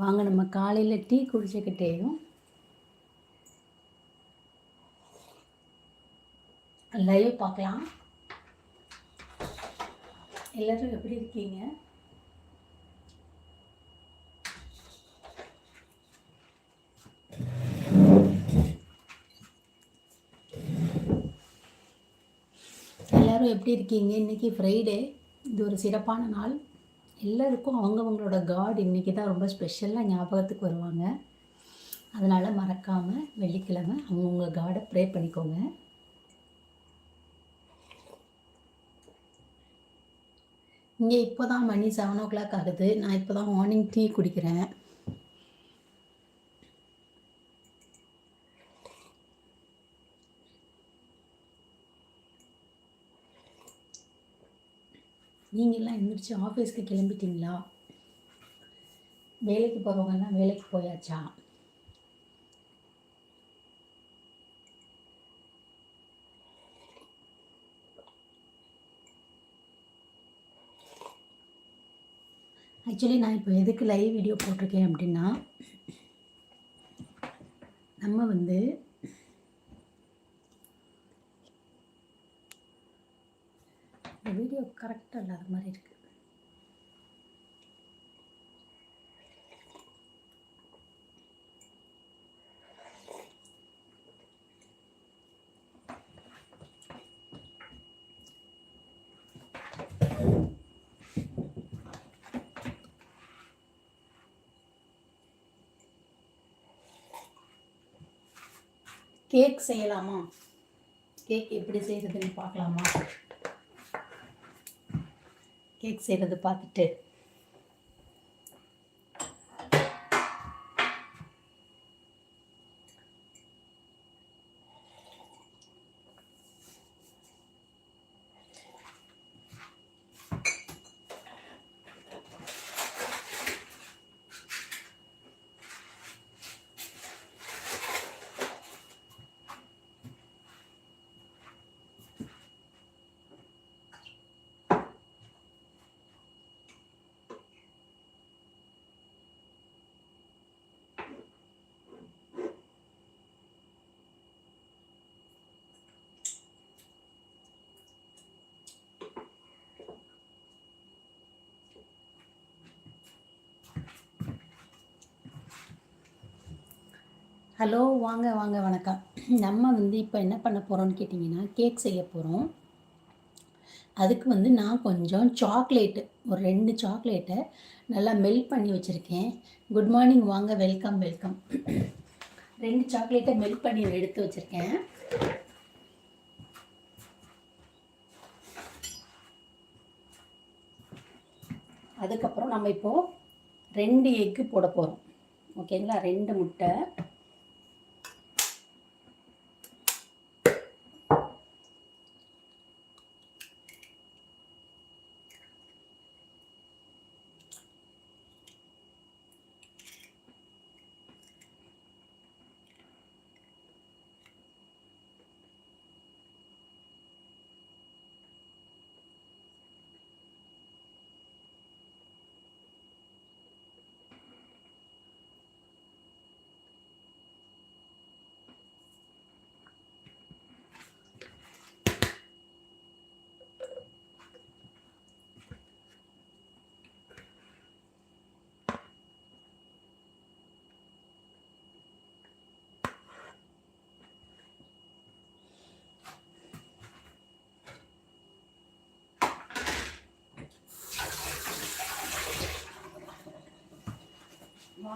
வாங்க நம்ம காலையில் டீ குடிச்சுக்கிட்டேயும் லைவ் பார்க்கலாம். எல்லோரும் எப்படி இருக்கீங்க? எல்லோரும் எப்படி இருக்கீங்க? இன்றைக்கி ஃப்ரைடே இது ஒரு சிறப்பான நாள். எல்லாருக்கும் அவங்கவங்களோட காட் இன்றைக்கி தான் ரொம்ப ஸ்பெஷலாக ஞாபகத்துக்கு வருவாங்க. அதனால் மறக்காமல் வெள்ளிக்கிழமை அவங்கவுங்க காடை ப்ரே பண்ணிக்கோங்க. இங்கே இப்போ தான் மணி செவன் ஓ கிளாக் ஆகுது. நான் இப்போ தான் மார்னிங் டீ குடிக்கிறேன். நீங்கள்லாம் எந்திரிச்சு ஆஃபீஸ்க்கு கிளம்பிட்டீங்களா? வேலைக்கு போகிறவங்கலாம் வேலைக்கு போயாச்சா? ஆக்சுவலி நான் இப்போ எதுக்கு லைவ் வீடியோ போட்டிருக்கேன் அப்படின்னா நம்ம வந்து இந்த வீடியோ கரெக்டாக இல்லாத மாதிரி இருக்குது கேக் செய்யலாமா? கேக் எப்படி செய்கிறதுன்னு பார்க்கலாமா? கேக் செய்கிறது பார்த்துட்டு ஹலோ வாங்க வாங்க வணக்கம். நம்ம வந்து இப்போ என்ன பண்ண போகிறோம்னு கேட்டிங்கன்னா கேக் செய்ய போகிறோம் அதுக்கு வந்து நான் கொஞ்சம் சாக்லேட்டு ஒரு ரெண்டு சாக்லேட்டை நல்லா மெல்ட் பண்ணி வச்சுருக்கேன். குட் மார்னிங் வாங்க வெல்கம் வெல்கம் ரெண்டு சாக்லேட்டை மெல்ட் பண்ணி எடுத்து வச்சுருக்கேன். அதுக்கப்புறம் நம்ம இப்போது ரெண்டு எக்கு போட போகிறோம் ஓகேங்களா ரெண்டு முட்டை.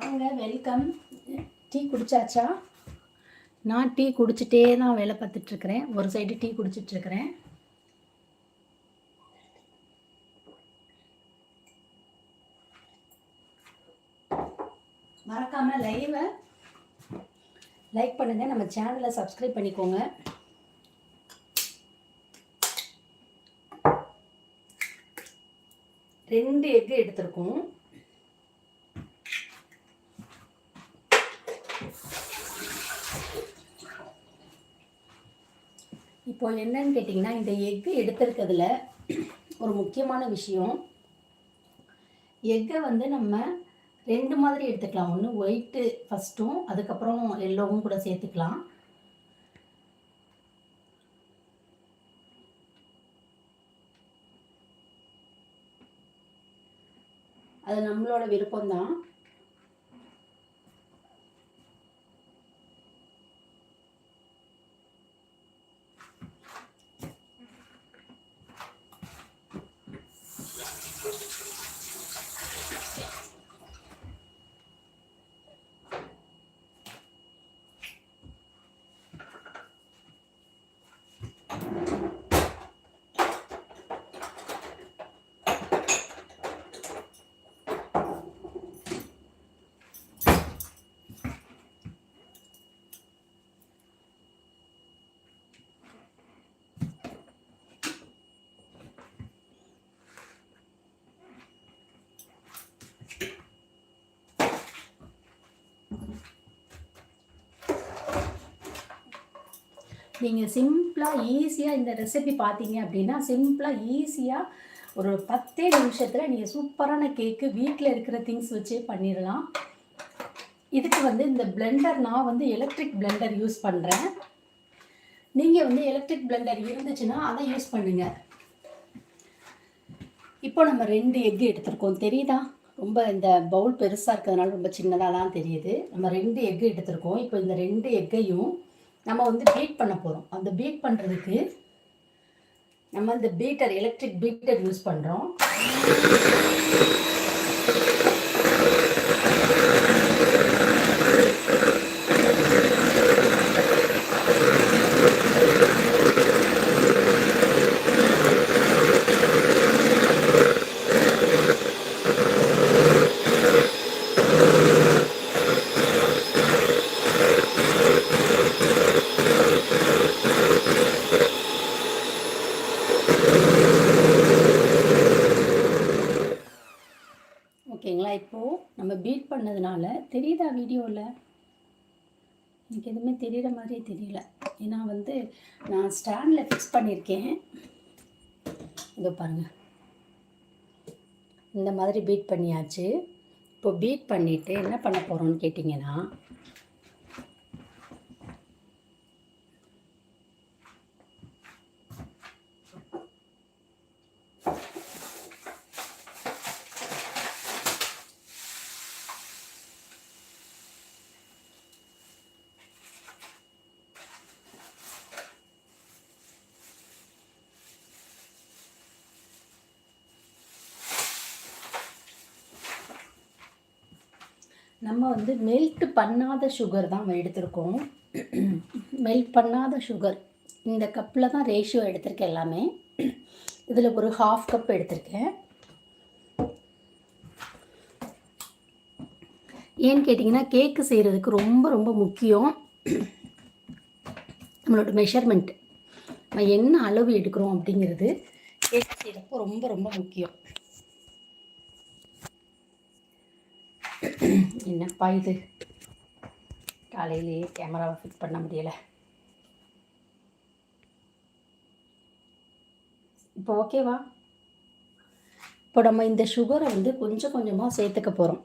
வாங்க வெல்கம் டீ குடிச்சாச்சா? நான் டீ குடிச்சிட்டே தான் வேலை பார்த்துட்ருக்குறேன். ஒரு சைடு டீ குடிச்சிட்ருக்கிறேன். மறக்காமல் லைவை லைக் பண்ணுங்கள் நம்ம சேனலை சப்ஸ்கிரைப் பண்ணிக்கோங்க. ரெண்டு எக்கு எடுத்திருக்கோம். இப்போ என்னன்னு கேட்டிங்கன்னா இந்த எக்கு எடுத்திருக்கிறதுல ஒரு முக்கியமான விஷயம். எக்கை வந்து நம்ம ரெண்டு மாதிரி எடுத்துக்கலாம். ஒன்று ஒயிட்டு ஃபஸ்ட்டும் அதுக்கப்புறம் எல்லோவும் கூட சேர்த்துக்கலாம். அது நம்மளோட விருப்பம்தான். நீங்கள் சிம்பிளாக ஈஸியாக இந்த ரெசிபி பார்த்தீங்க அப்படின்னா சிம்பிளாக ஈஸியாக ஒரு பத்தே நிமிஷத்தில் நீங்கள் சூப்பரான கேக்கு வீட்டில் இருக்கிற திங்ஸ் வச்சே பண்ணிடலாம். இதுக்கு வந்து இந்த பிளெண்டர் நான் வந்து எலக்ட்ரிக் பிளெண்டர் யூஸ் பண்ணுறேன் நீங்கள் வந்து எலக்ட்ரிக் பிளெண்டர் இருந்துச்சுன்னா அதை யூஸ் பண்ணுங்கள் இப்போ நம்ம ரெண்டு எக்கு எடுத்திருக்கோம். தெரியுதா? ரொம்ப இந்த பவுல் பெருசாக இருக்கிறதுனால ரொம்ப சின்னதாக தான் தெரியுது. நம்ம ரெண்டு எக்கு எடுத்திருக்கோம். இப்போ இந்த ரெண்டு எக்கையும் நம்ம வந்து பீட் பண்ண போகிறோம் அந்த பீட் பண்ணுறதுக்கு நம்ம இந்த பீட்டர் எலக்ட்ரிக் பீட்டர் யூஸ் பண்ணுறோம் ஓகேங்களா இப்போது நம்ம பீட் பண்ணதுனால தெரியுதா வீடியோவில் எனக்கு எதுவுமே தெரிகிற மாதிரியே தெரியல ஏன்னா வந்து நான் ஸ்டாண்டில் ஃபிக்ஸ் பண்ணியிருக்கேன் இதோ பாருங்கள் இந்த மாதிரி பீட் பண்ணியாச்சு. இப்போ பீட் பண்ணிவிட்டு என்ன பண்ண போகிறோம்னு கேட்டிங்கன்னா நம்ம வந்து மெல்ட் பண்ணாத சுகர் தான் எடுத்திருக்கோம். மெல்ட் பண்ணாத சுகர் இந்த கப்பில் தான் ரேஷியோ எடுத்திருக்கேன் எல்லாமே. இதில் ஒரு ஹாஃப் கப் எடுத்திருக்கேன். ஏன்னு கேட்டிங்கன்னா கேக்கு செய்கிறதுக்கு ரொம்ப ரொம்ப முக்கியம். நம்மளோட மெஷர்மெண்ட் நம்ம என்ன அளவு எடுக்கிறோம் அப்படிங்கிறது கேக் செய்கிறப்போ ரொம்ப ரொம்ப முக்கியம். என்னப்பா இது காலையிலேயே கேமராவை ஃபிட் பண்ண முடியலை. இப்போ ஓகேவா இப்போ நம்ம இந்த சுகரை வந்து கொஞ்சம் கொஞ்சமாக சேர்த்துக்க போகிறோம்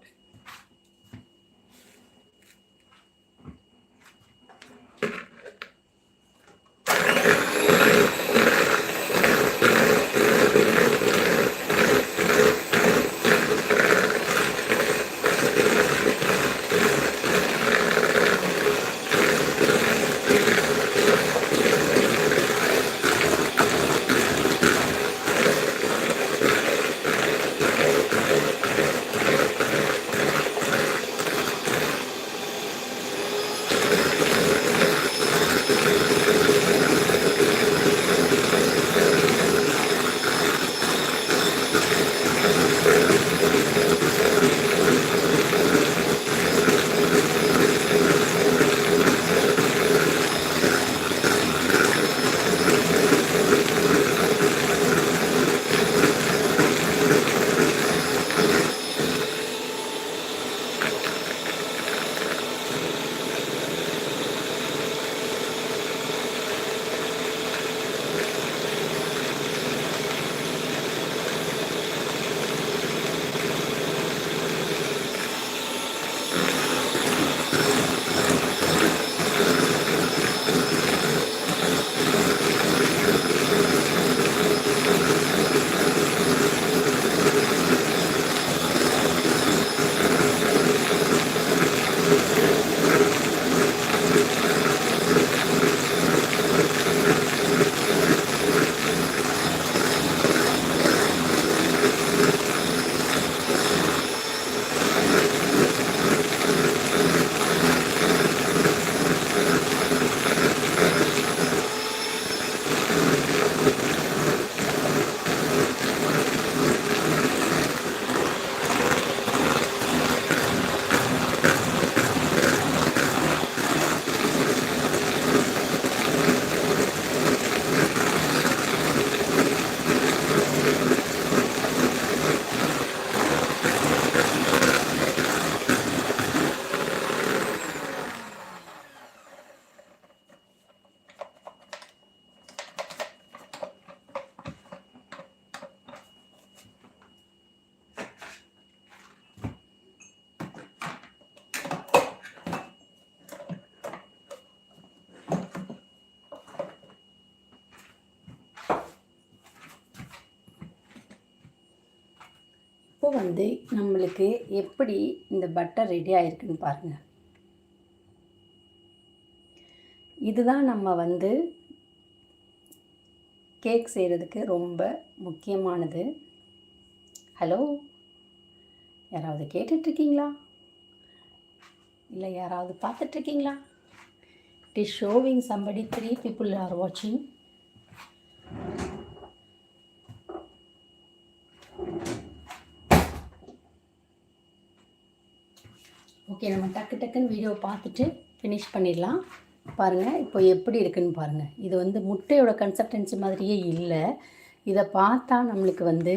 இப்போ வந்து நம்மளுக்கு எப்படி இந்த பட்டர் ரெடி ஆயிருக்குன்னு பாருங்கள் இதுதான் நம்ம வந்து கேக் செய்கிறதுக்கு ரொம்ப முக்கியமானது. ஹலோ யாராவது கேட்டுட்ருக்கீங்களா? இல்லை யாராவது பார்த்துட்ருக்கீங்களா? It is showing somebody three people are வாட்சிங் ஓகே நம்ம டக்கு டக்குன்னு வீடியோ பார்த்துட்டு ஃபினிஷ் பண்ணிடலாம். பாருங்கள் இப்போ எப்படி இருக்குதுன்னு பாருங்கள் இது வந்து முட்டையோட கன்சப்டன்சி மாதிரியே இல்லை. இதை பார்த்தா நம்மளுக்கு வந்து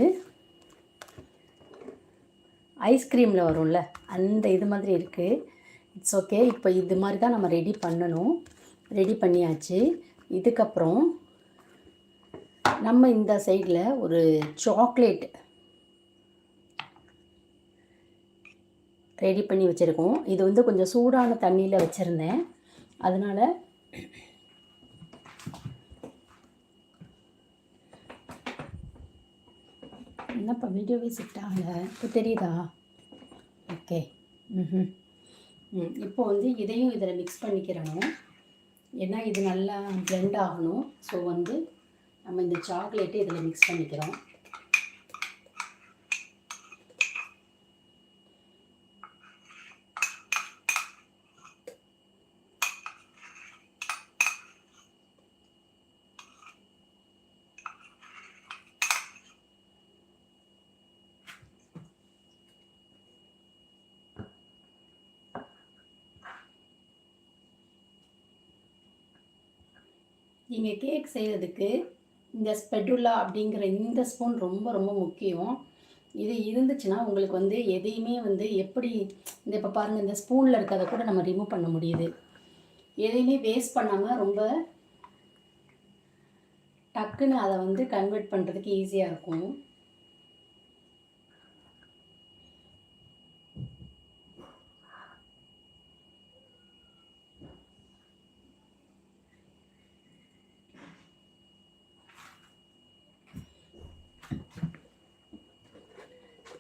ஐஸ்கிரீமில் வரும்ல அந்த இது மாதிரி இருக்குது இட்ஸ் ஓகே இப்போ இது மாதிரி தான் நம்ம ரெடி பண்ணணும். ரெடி பண்ணியாச்சு. இதுக்கப்புறம் நம்ம இந்த சைடில் ஒரு சாக்லேட் ரெடி பண்ணி வச்சுருக்கோம். இது வந்து கொஞ்சம் சூடான தண்ணியில் வச்சுருந்தேன். அதனால் என்னப்பா வீடியோவே சிட்டாங்க இப்போ தெரியுதா? ஓகே ம் ம் இப்போ வந்து இதையும் இதில் மிக்ஸ் பண்ணிக்கிறணும். ஏன்னா இது நல்லா ப்ளெண்ட் ஆகணும். ஸோ வந்து நம்ம இந்த சாக்லேட்டை இதில் மிக்ஸ் பண்ணிக்கிறோம். நீங்கள் கேக் செய்கிறதுக்கு இந்த ஸ்பெடுலா அப்படிங்கிற இந்த ஸ்பூன் ரொம்ப ரொம்ப முக்கியம். இது இருந்துச்சுன்னா உங்களுக்கு வந்து எதையுமே வந்து எப்படி இந்த இப்போ பாருங்கள் இந்த ஸ்பூனில் இருக்கிறத கூட நம்ம ரிமூவ் பண்ண முடியுது. எதையுமே வேஸ்ட் பண்ணாமல் ரொம்ப டக்குன்னு அதை வந்து கன்வெர்ட் பண்ணுறதுக்கு ஈஸியாக இருக்கும்.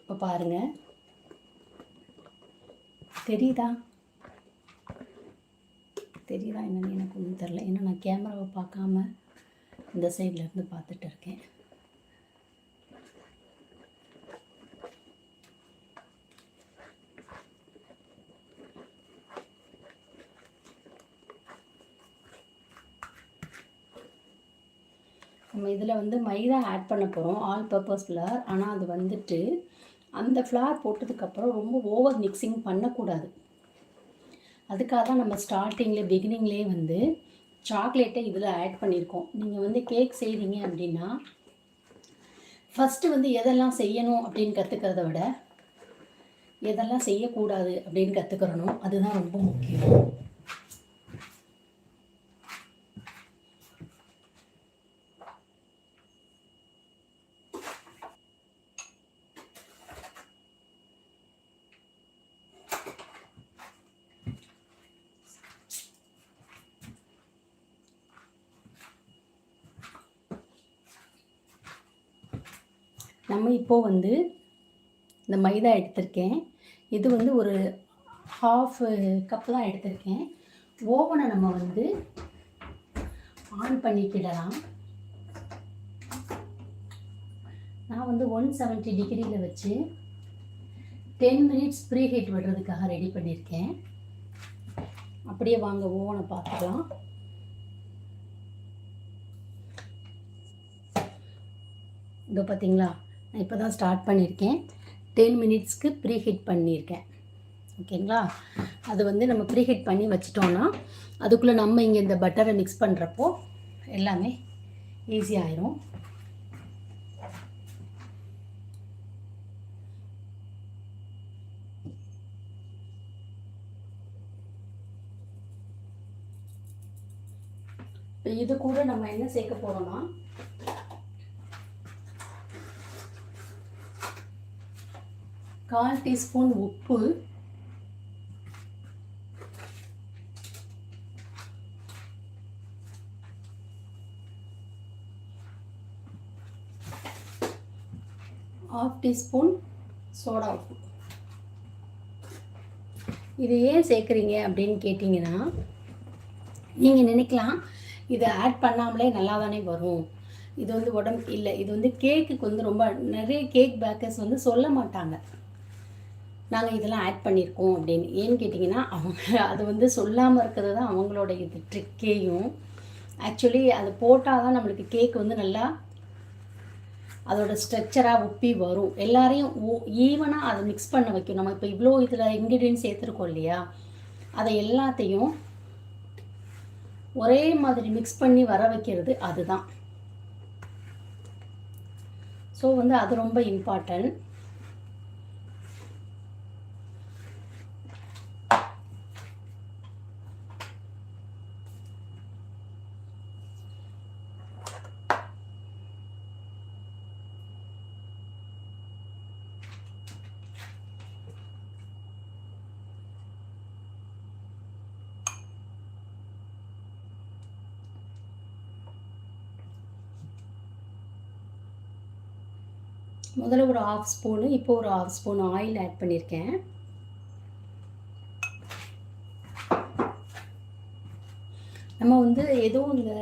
இப்போ பாருங்கள் தெரியுதா? தெரியுதா என்னென்னு எனக்கு ஒன்றும் தெரில ஏன்னா நான் கேமராவை பார்க்காம இந்த சைடில் இருந்து பார்த்துட்டு இருக்கேன். நம்ம இதில் வந்து மைதா ஆட் பண்ண போகிறோம் ஆல் பர்பஸ் ஃப்ளார் ஆனால் அது வந்துட்டு அந்த ஃப்ளார் போட்டதுக்கப்புறம் ரொம்ப ஓவர் மிக்சிங் பண்ணக்கூடாது. அதுக்காக தான் நம்ம ஸ்டார்டிங்கில் பிகினிங்லேயே வந்து சாக்லேட்டை இதில் ஆட் பண்ணியிருக்கோம் நீங்கள் வந்து கேக் செய்கிறீங்க அப்படின்னா ஃபஸ்ட்டு வந்து எதெல்லாம் செய்யணும் அப்படின்னு கற்றுக்கிறத விட எதெல்லாம் செய்யக்கூடாது அப்படின்னு கற்றுக்கிறணும் அதுதான் ரொம்ப முக்கியம். நம்ம இப்போது வந்து இந்த மைதா எடுத்திருக்கேன். இது வந்து ஒரு ஹாஃப் கப் தான் எடுத்திருக்கேன். ஓவனை நம்ம வந்து ஆன் பண்ணிக்கிடலாம். நான் வந்து ஒன் செவன்ட்டி டிகிரியில் வச்சு டென் மினிட்ஸ் ப்ரீ ஹீட் விடுறதுக்காக ரெடி பண்ணியிருக்கேன் அப்படியே வாங்க ஓவனை பார்த்துக்கலாம். இதோ பார்த்தீங்களா இப்போ தான் ஸ்டார்ட் பண்ணியிருக்கேன் டென் மினிட்ஸ்க்கு ப்ரீ ஹீட் பண்ணியிருக்கேன் ஓகேங்களா அது வந்து நம்ம ப்ரீ ஹீட் பண்ணி வச்சிட்டோன்னா அதுக்குள்ளே நம்ம இங்கே இந்த பட்டரை மிக்ஸ் பண்ணுறப்போ எல்லாமே ஈஸியாகிடும் இப்போ இது கூட நம்ம என்ன சேர்க்க போகிறோம்னா கால் டீஸ்பூன் உப்பு. ஆஃப் டீஸ்பூன் சோடா உப்பு. இது ஏன் சேர்க்குறீங்க அப்படின்னு கேட்டிங்கன்னா நீங்கள் நினைக்கலாம் இதை ஆட் பண்ணாமலே நல்லா தானே வரும். இது வந்து உடம்பு இல்லை இது வந்து கேக்குக்கு வந்து ரொம்ப நிறைய கேக் பேக்கர்ஸ் வந்து சொல்ல மாட்டாங்க. நாங்கள் இதெல்லாம் ஆட் பண்ணியிருக்கோம் அப்படின்னு. ஏன்னு கேட்டிங்கன்னா அவங்க அது வந்து சொல்லாமல் இருக்கிறது தான் அவங்களோட இது ட்ரிக்கேயும் ஆக்சுவலி அது போட்டால் தான் நம்மளுக்கு கேக் வந்து நல்லா அதோட ஸ்ட்ரக்சராக உப்பி வரும். எல்லாரையும் ஈவனாக அதை மிக்ஸ் பண்ண வைக்கும் நம்ம இப்போ இவ்வளோ இதில் இன்க்ரீடியன்ஸ் சேர்த்துருக்கோம் இல்லையா? அதை எல்லாத்தையும் ஒரே மாதிரி மிக்ஸ் பண்ணி வர வைக்கிறது அதுதான். ஸோ வந்து அது ரொம்ப இம்பார்ட்டன்ட் முதல்ல ஒரு ஆஃப் ஸ்பூனு இப்போ ஒரு ஆஃப் ஸ்பூன் ஆயில் ஆட் பண்ணியிருக்கேன் நம்ம வந்து எதுவும் இந்த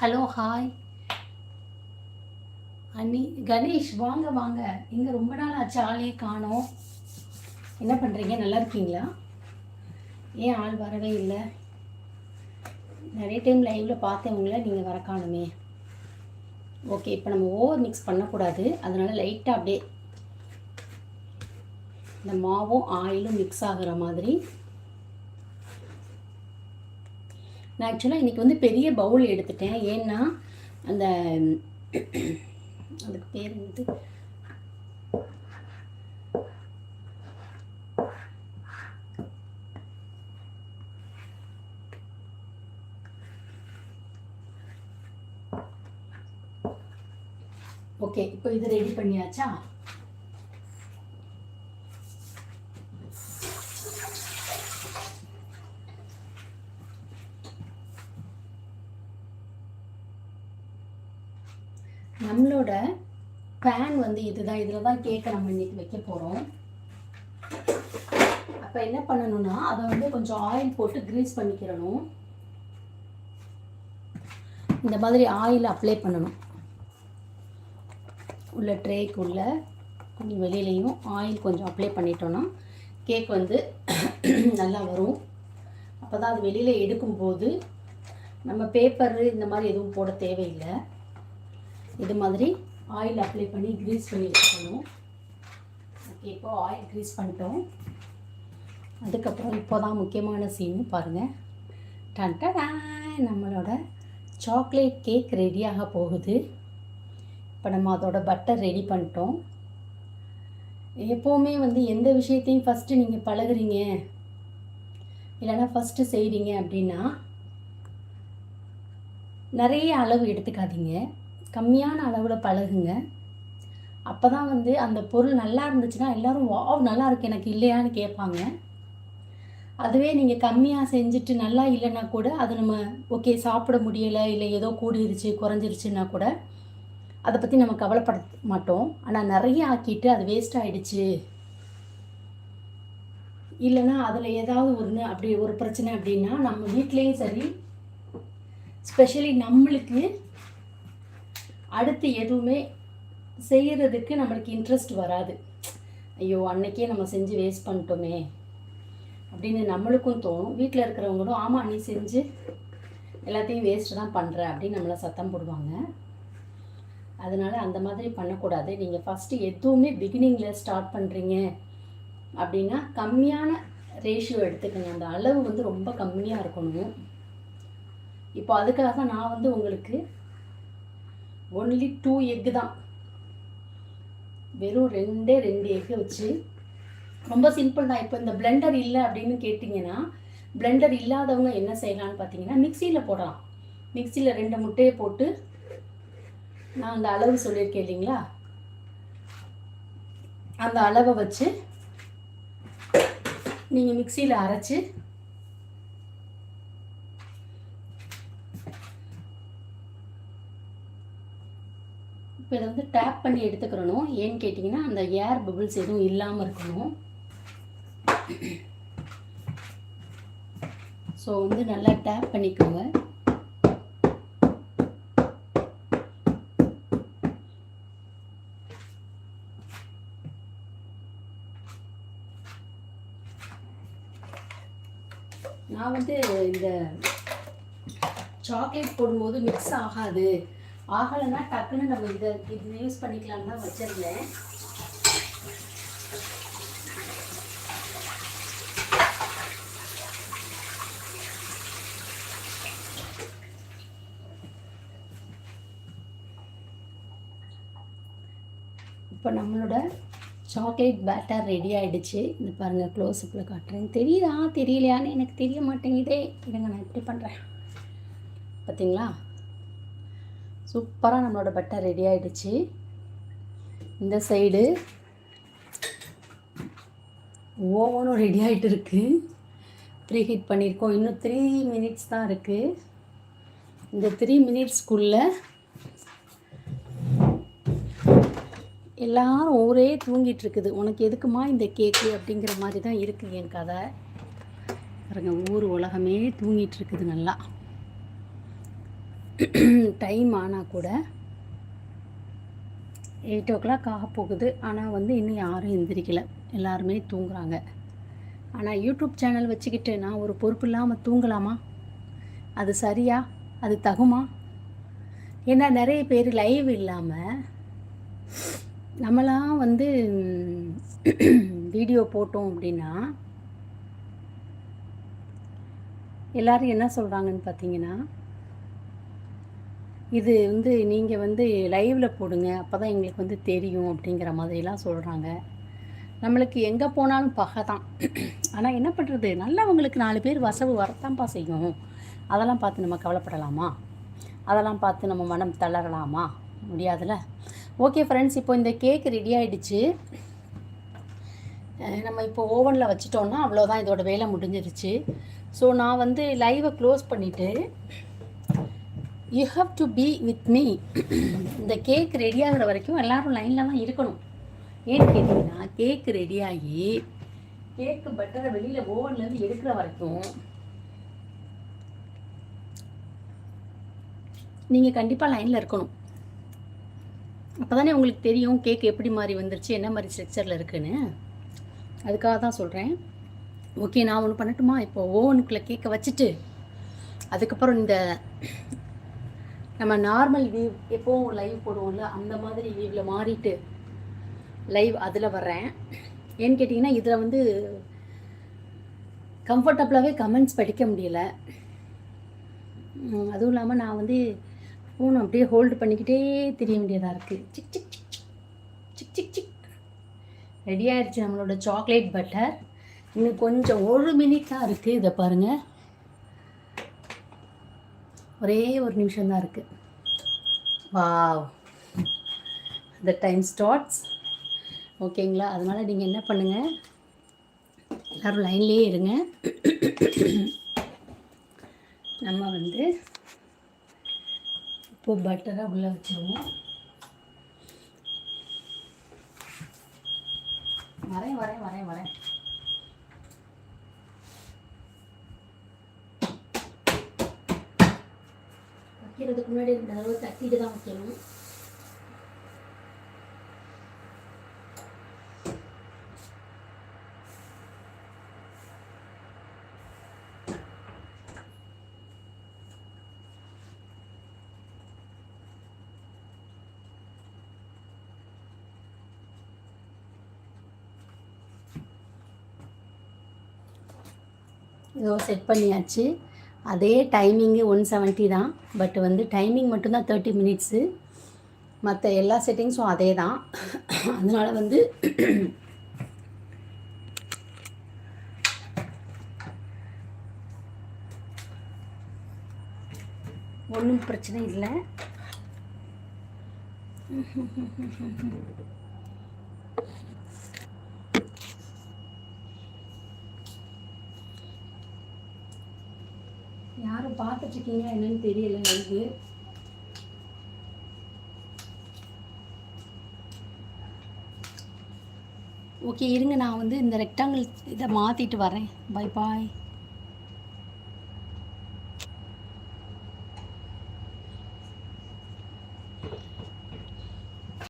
ஹலோ ஹாய் அண்ணி கணேஷ் வாங்க வாங்க. இங்கே ரொம்ப நாள் ஆச்சு ஆளே காணோம். என்ன பண்ணுறீங்க நல்லா இருக்கீங்களா? ஏன் ஆள் வரவே இல்லை? நிறைய டைம் லைவில் பார்த்தேன் உங்களை நீங்கள் வர காணுமே. ஓகே இப்போ நம்ம ஓவர் மிக்ஸ் பண்ணக்கூடாது. அதனால் லைட்டாக அப்படியே இந்த மாவும் ஆயிலும் மிக்ஸ் ஆகிற மாதிரி. நான் ஆக்சுவலாக இன்றைக்கி வந்து பெரிய பவுல் எடுத்துட்டேன். ஏன்னா அந்த அதுக்கு பேர் வந்து ஓகே இப்போ இது ரெடி பண்ணியாச்சா? நம்மளோட பேன் வந்து இதுதான். இதில் தான் கேக்கை நம்ம இன்னைக்கு வைக்க போகிறோம் அப்போ என்ன பண்ணணும்னா அதை வந்து கொஞ்சம் ஆயில் போட்டு க்ரீஸ் பண்ணிக்கிறணும். இந்த மாதிரி ஆயில் அப்ளை பண்ணணும். உள்ள ட்ரேக்குள்ளே கொஞ்சம் வெளியிலையும் ஆயில் கொஞ்சம் அப்ளை பண்ணிட்டோன்னா கேக் வந்து நல்லா வரும். அப்போ தான் அது வெளியில் எடுக்கும்போது நம்ம பேப்பரு இந்த மாதிரி எதுவும் போட தேவையில்லை. இது மாதிரி ஆயில் அப்ளை பண்ணி க்ரீஸ் பண்ணி வச்சுக்கணும். ஓகே இப்போ ஆயில் க்ரீஸ் பண்ணிட்டோம். அதுக்கப்புறம் இப்போ தான் முக்கியமான சீனு பாருங்கள் டன்டடா நம்மளோட சாக்லேட் கேக் ரெடியாக போகுது. இப்போ நம்ம அதோட பட்டர் ரெடி பண்ணிட்டோம். எப்போவுமே வந்து எந்த விஷயத்தையும் ஃபஸ்ட்டு நீங்கள் பழகுறீங்க. இல்லைன்னா ஃபஸ்ட்டு செய்கிறீங்க அப்படின்னா நிறைய அளவு எடுத்துக்காதீங்க. கம்மியான அளவில் பழகுங்க. அப்போ தான் வந்து அந்த பொருள் நல்லா இருந்துச்சுன்னா எல்லோரும் வாவ் நல்லா இருக்கு எனக்கு இல்லையான்னு கேட்பாங்க. அதுவே நீங்கள் கம்மியாக செஞ்சுட்டு நல்லா இல்லைன்னா கூட அது நம்ம ஓகே சாப்பிட முடியலை இல்லை ஏதோ கூடிருச்சு குறைஞ்சிருச்சுன்னா கூட அதை பற்றி நம்ம கவலைப்பட மாட்டோம். ஆனால் நிறைய ஆக்கிட்டு அது வேஸ்ட் ஆகிடுச்சு இல்லைன்னா அதில் ஏதாவது ஒன்று அப்படி ஒரு பிரச்சனை அப்படின்னா நம்ம வீட்லேயும் சரி ஸ்பெஷலி நம்மளுக்கு அடுத்து எதுவுமே செய்கிறதுக்கு நம்மளுக்கு இன்ட்ரெஸ்ட் வராது. ஐயோ அன்னைக்கே நம்ம செஞ்சு வேஸ்ட் பண்ணிட்டோமே அப்படின்னு நம்மளுக்கும் தோணும். வீட்டில் இருக்கிறவங்களும் ஆமாம் நீ செஞ்சு எல்லாத்தையும் வேஸ்ட்டு தான் பண்ணுற அப்படின்னு நம்மளை சத்தம் போடுவாங்க. அதனால் அந்த மாதிரி பண்ணக்கூடாது. நீங்கள் ஃபஸ்ட்டு எதுவுமே பிகினிங்கில் ஸ்டார்ட் பண்ணுறீங்க அப்படின்னா கம்மியான ரேஷியோ எடுத்துக்கணும் அந்த அளவு வந்து ரொம்ப கம்மியாக இருக்கணும். இப்போ அதுக்காக தான் நான் வந்து உங்களுக்கு ஒன்லி டூ எக்கு தான். வெறும் ரெண்டே ரெண்டு எக்கு வச்சு ரொம்ப சிம்பிள் தான். இப்போ இந்த பிளெண்டர் இல்லை அப்படின்னு கேட்டிங்கன்னா பிளெண்டர் இல்லாதவங்க என்ன செய்யலான்னு பார்த்தீங்கன்னா மிக்சியில் போடலாம். மிக்சியில் ரெண்டு முட்டையை போட்டு நான் அந்த அளவு சொல்லியிருக்கேன் இல்லைங்களா? அந்த அளவை வச்சு நீங்கள் மிக்சியில் அரைச்சி இப்போ இதை வந்து டேப் பண்ணி எடுத்துக்கிறணும். ஏன்னு கேட்டிங்கன்னா அந்த ஏர் பபிள்ஸ் எதுவும் இல்லாமல் இருக்கணும். ஸோ வந்து நல்லா டேப் பண்ணிக்கோங்க. நான் வந்து இந்த சாக்லேட் போடும்போது மிக்ஸ் ஆகாது. ஆகலைன்னா டக்குன்னு நம்ம இதை இது யூஸ் பண்ணிக்கலாம்னு தான் வச்சிருந்தேன் இப்போ நம்மளோட சாக்லேட் பேட்டர் ரெடி ஆகிடுச்சு இந்த பாருங்கள் க்ளோஸ்அப்பில் காட்டுறேன். தெரியுதா? தெரியலையான்னு எனக்கு தெரிய மாட்டேங்குதே. இருங்க நான் இப்படி பண்ணுறேன் பார்த்தீங்களா சூப்பராக நம்மளோட பட்டர் ரெடி ஆகிடுச்சு இந்த சைடு ஓவனும் ரெடி ஆகிட்டு இருக்குது ப்ரீ ஹீட் பண்ணியிருக்கோம் இன்னும் த்ரீ மினிட்ஸ் தான் இருக்குது இந்த த்ரீ மினிட்ஸ்க்குள்ளே எல்லாரும் ஊரே தூங்கிட்டு இருக்குது உனக்கு எதுக்குமா இந்த கேக்கு அப்படிங்கிற மாதிரி தான் இருக்குது என் கதை. பாருங்க ஊர் உலகமே தூங்கிட்டு இருக்குது நல்லா. டைம் ஆனால் கூட எயிட் ஓ கிளாக் ஆக போகுது. ஆனால் வந்து இன்னும் யாரும் எந்திரிக்கல. எல்லாருமே தூங்குறாங்க. ஆனால் யூடியூப் சேனல் வச்சுக்கிட்டு நான் ஒரு பொறுப்பு இல்லாமல் தூங்கலாமா? அது சரியா? அது தகுமா? ஏன்னா நிறைய பேர் லைவ் இல்லாமல் நம்மளாம் வந்து வீடியோ போட்டோம் அப்படின்னா எல்லாரும் என்ன சொல்கிறாங்கன்னு பார்த்தீங்கன்னா இது வந்து நீங்கள் வந்து லைவில் போடுங்க அப்போ தான் எங்களுக்கு வந்து தெரியும் அப்படிங்கிற மாதிரிலாம் சொல்கிறாங்க நம்மளுக்கு எங்கே போனாலும் பகை தான். ஆனால் என்ன பண்ணுறது நல்லவங்களுக்கு நாலு பேர் வசவு வரத்தான்ப்பா செய்யும். அதெல்லாம் பார்த்து நம்ம கவலைப்படலாமா? அதெல்லாம் பார்த்து நம்ம மனம் தளரலாமா? முடியாதுல்ல? ஓகே ஃப்ரெண்ட்ஸ் இப்போ இந்த கேக் ரெடி ஆகிடுச்சு நம்ம இப்போ ஓவனில் வச்சிட்டோன்னா அவ்வளோதான் இதோட வேலை முடிஞ்சிருச்சு. ஸோ நான் வந்து லைவை க்ளோஸ் பண்ணிவிட்டு you have to be with me இந்த கேக் ரெடி ஆகிற வரைக்கும் எல்லோரும் லைனில் தான் இருக்கணும். ஏன்னு கேட்டிங்கன்னா கேக் ரெடியாகி கேக்கு பட்டரை வெளியில் ஓவன்லேருந்து எடுக்கிற வரைக்கும் நீங்கள் கண்டிப்பாக லைனில் இருக்கணும். அப்போ தானே உங்களுக்கு தெரியும் கேக் எப்படி மாதிரி வந்துருச்சு என்ன மாதிரி ஸ்ட்ரக்சரில் இருக்குன்னு. அதுக்காக தான் சொல்கிறேன் ஓகே நான் ஒன்று பண்ணட்டுமா? இப்போ ஓவனுக்குள்ளே கேக்கை வச்சுட்டு அதுக்கப்புறம் இந்த நம்ம நார்மல் வியூ எப்போவும் லைவ் போடுவோம்ல அந்த மாதிரி வியூவில் மாறிட்டு லைவ் அதில் வர்றேன். ஏன்னு கேட்டிங்கன்னா இதில் வந்து கம்ஃபர்டபுளாகவே கமெண்ட்ஸ் படிக்க முடியல. அதுவும் இல்லாமல் நான் வந்து ஃபோன் அப்படியே ஹோல்டு பண்ணிக்கிட்டே தெரிய வேண்டியதாக இருக்குது சிக் சிக் சிக் சிக். சிக் சிக் ரெடி ஆயிடுச்சு நம்மளோட சாக்லேட் பட்டர் இன்னும் கொஞ்சம் ஒரு மினிட் தான் இருக்குது இதை பாருங்கள் ஒரே ஒரு நிமிஷம் தான் இருக்குது வாவ் த டைம் ஸ்டார்ட்ஸ் ஓகேங்களா அதனால் நீங்கள் என்ன பண்ணுங்கள் எல்லோரும் லைன்லேயே இருங்க. நம்ம வந்து இப்போ பட்டரை உள்ளே வச்சுருவோம். வரேன் வரேன் வரேன் வரேன். வைக்கிறதுக்கு முன்னாடி ரெண்டு தடவை தட்டிட்டு தான் வைக்கணும். இதோ செட் பண்ணியாச்சு. அதே டைமிங்கு ஒன் செவன்ட்டி தான். பட் வந்து டைமிங் மட்டும்தான் தேர்ட்டி மினிட்ஸு மற்ற எல்லா செட்டிங்ஸும் அதே தான் அதனால் வந்து ஒன்றும் பிரச்சனை இல்லை. யாரும் பார்த்துட்ருக்கீங்க என்னன்னு தெரியல எனக்கு. ஓகே இருங்க நான் வந்து இந்த ரெக்டாங்கிள் இதை மாற்றிட்டு வரேன் பை பாய்